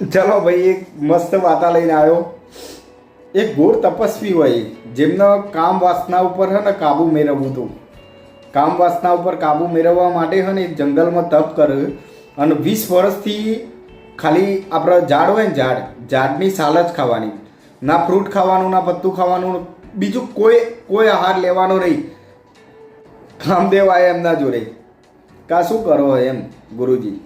ચલો ભાઈ, એક મસ્ત વાતા લઈને આવ્યો. એક ઘોર તપસ્વી હોય, જેમને કામ વાસના ઉપર હે ને કાબુ મેળવવું હતું. કામ વાસના ઉપર કાબુ મેળવવા માટે હે ને જંગલમાં તપ કર. અને વીસ વર્ષથી ખાલી આપણે ઝાડ હોય ને ઝાડ, ઝાડની સાલ જ ખાવાની. ના ફ્રૂટ ખાવાનું, ના પત્તું ખાવાનું, બીજું કોઈ કોઈ આહાર લેવાનો નહીં. કામદેવ આય એમના જોડે. કા શું કરો એમ, ગુરુજી?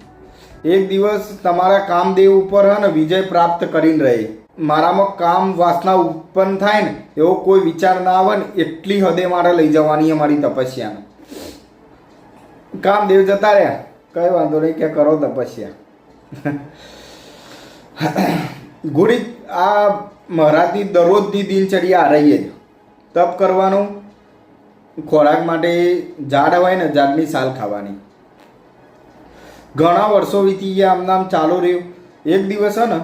એક દિવસ તમારા કામદેવ ઉપર હે ને વિજય પ્રાપ્ત કરીને રહે. મારામાં કામ વાસના ઉત્પન્ન થાય ને, એવો કોઈ વિચાર ના આવે ને, એટલી હદે મારે લઈ જવાની મારી તપસ્યાને. કામદેવ જતા રહ્યા. કઈ વાંધો નહીં કે કરો તપસ્યા. ગુરી આ મહારાજની દરરોજની દિનચર્યા આ રહીએ જ. તપ કરવાનું, ખોરાક માટે ઝાડ હોય ને ઝાડની સાલ ખાવાની. ઘણા વર્ષો વીતી ગયા, આમ ચાલુ રહ્યું. એક દિવસ હે ને,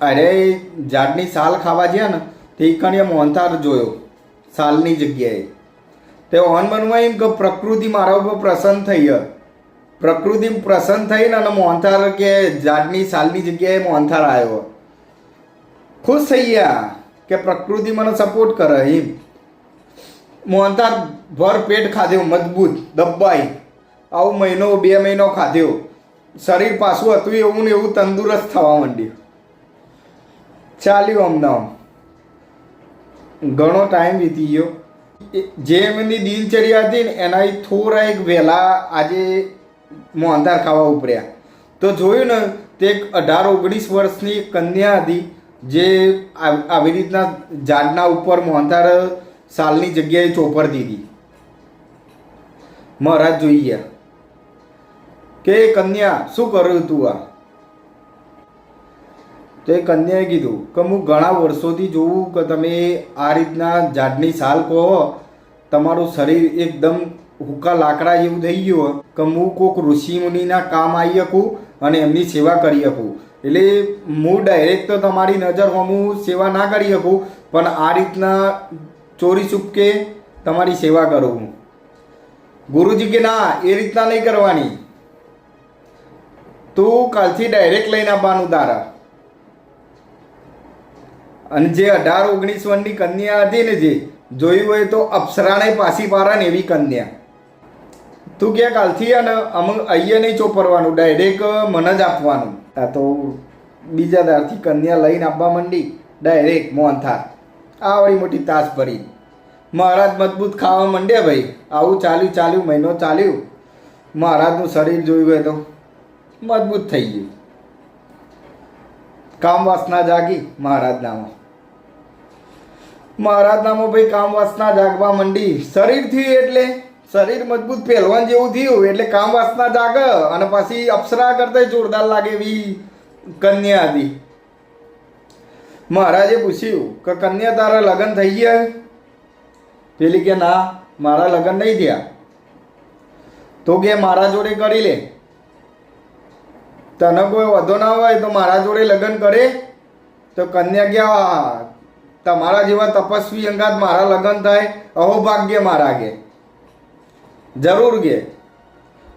અરે ઝાડની સાલ ખાવા ગયા ને, તે કણીએ મોહનથાર જોયો, સાલની જગ્યાએ. તે બનવા એમ કે પ્રકૃતિ મારા ઉપર પ્રસન્ન થઈ હે. પ્રકૃતિ પ્રસન્ન થઈને અને મોહનથાર કે ઝાડની સાલની જગ્યાએ મોહનથાર આવ્યો ખુશ થઈ ગયા કે પ્રકૃતિ મને સપોર્ટ કરે એમ. મોહનથાર ભર પેટ ખાધ્યો મજબૂત, દબાઈ. આવું મહિનો, બે મહિનો ખાધ્યો. શરીર પાછું હતું એવું ને એવું તંદુરસ્ત થવા માંડ્યું. ચાલ્યું અમદાવાદ ઘણો ટાઈમ વીતી ગયો. જે એમની દિનચર્યા હતી ને એના થોડા એક વહેલા આજે મોંધાર ખાવા ઉપર્યા તો જોયું ને તે એક અઢાર, ઓગણીસ વર્ષની કન્યા હતી, જે આવી રીતના ઝાડના ઉપર મોંધાર સાલની જગ્યાએ ચોપરતી હતી. મહારાજ જોઈ ગયા. કે કન્યા શું કર્યું તું આ? તો એ કન્યાએ કીધું કે હું ઘણા વર્ષોથી જોઉં કે તમે આ રીતના ઝાડની સાલ કહો, તમારું શરીર એકદમ હુકા લાકડા જેવું થઈ ગયું કે હું કોઈક ઋષિ મુનિના કામ આવી શકું અને એમની સેવા કરી શકું. એટલે હું ડાયરેક્ટ તો તમારી નજર હું સેવા ના કરી શકું, પણ આ રીતના ચોરી ચૂપકે તમારી સેવા કરું ગુરુજી કે ના, એ રીતના નહીં કરવાની. તું કાલથી ડાયરેક્ટ લઈને આવવાનું તારા અને જે અઢાર, ઓગણીસ વર્ષની કન્યા હતી ને જે જોયું હોય તો અપ્સરાને પાછી પારા ને એવી કન્યા. તું ક્યાં કાલથી અને અમુક અહીંયા નહીં ચોપરવાનું ડાયરેક્ટ મને જ આપવાનું. આ તો બીજા દારથી કન્યા લઈને આપવા માંડી ડાયરેક્ટ મોહનથાળ આ વળી મોટી તાસ ભરી. મહારાજ મજબૂત ખાવા માંડ્યા ભાઈ. આવું ચાલ્યું ચાલ્યું, મહિનો ચાલ્યું. મહારાજનું શરીર જોયું હોય તો. મજબૂત થઈ ગયું. કામ વાસના જાગી મહારાજનામાં. મહારાજનામાં ભાઈ કામ વાસના જાગવા માંડી. થયું એટલે શરીર મજબૂત પહેલવાન જેવું થયું, એટલે કામ વાસના જાગ અને પછી અપ્સરા કરતા જોરદાર લાગે એવી કન્યા હતી. મહારાજે પૂછ્યું કે કન્યા, તારા લગ્ન થઈ ગયા? પેલી કે, ના, મારા લગ્ન નહીં થયા. તો કે, મારા જોડે કરી લે. તને કોઈ વધો ના હોય તો મારા જોડે લગ્ન કરે. તો કન્યા ગયા તમારા જેવા તપસ્વી અંગાત મારા લગ્ન થાય અહો ભાગ્ય મારા કે. જરૂર કે.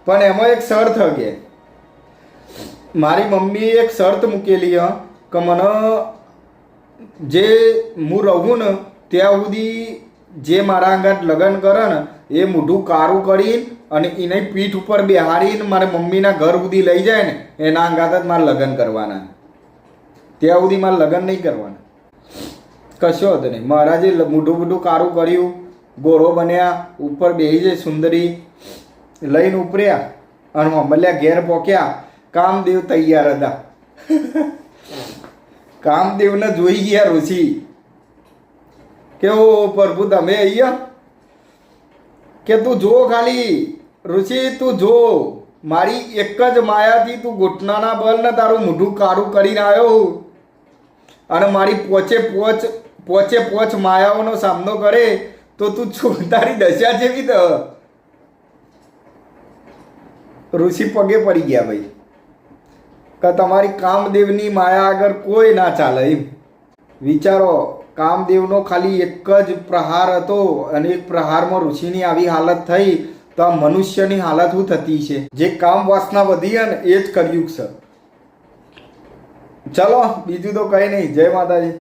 પણ એમાં એક શરત હગે મારી મમ્મીએ એક શરત મૂકેલી હ, કે મને જે હું રહું ને, ત્યાં સુધી જે મારા અંગાત લગ્ન કરે ને એ મોઢું કારું કરીને અને એને પીઠ ઉપર બેહાડીને મારે મમ્મીના ઘર સુધી લઈ જાય ને, એના અંગાત જ મારે લગ્ન કરવાના ત્યાં સુધી મારે લગ્ન નહીં કરવાના. કશો હતો નહીં. મહારાજે મોઢું મોઢું કારું કર્યું, ગોરો બન્યા, ઉપર બેહી જાય સુંદરી, લઈને ઉપર્યા અને મમલ્યા ઘેર પોક્યા. કામદેવ તૈયાર હતા. કામદેવને જોઈ ગયા ઋષિ. કેવો પ્રભુ, તમે અહીંયા કે તું જો ખાલી, ઋષિ, તું જો. મારી એક જ માયાથી તું ઘૂંટણાના બળ તારું મોઢું કાળું કરીને આવ્યો અને મારી પોચે પોચ પોચે પોચ માયાઓનો સામનો કરે તો તું છું તારી દશા જેવી તો ઋષિ પગે પડી ગયા ભાઈ. કે તમારી કામદેવની માયા આગળ કોઈ ના ચાલે એમ. વિચારો કામદેવનો ખાલી એક જ પ્રહાર હતો અને એક પ્રહારમાં ઋષિની આવી હાલત થઈ તો આ મનુષ્યની હાલત શું થતી છે? જે કામ વાસના વધી ને એ જ કર્યું છે. ચલો, બીજું તો કઈ નહીં. જય માતાજી.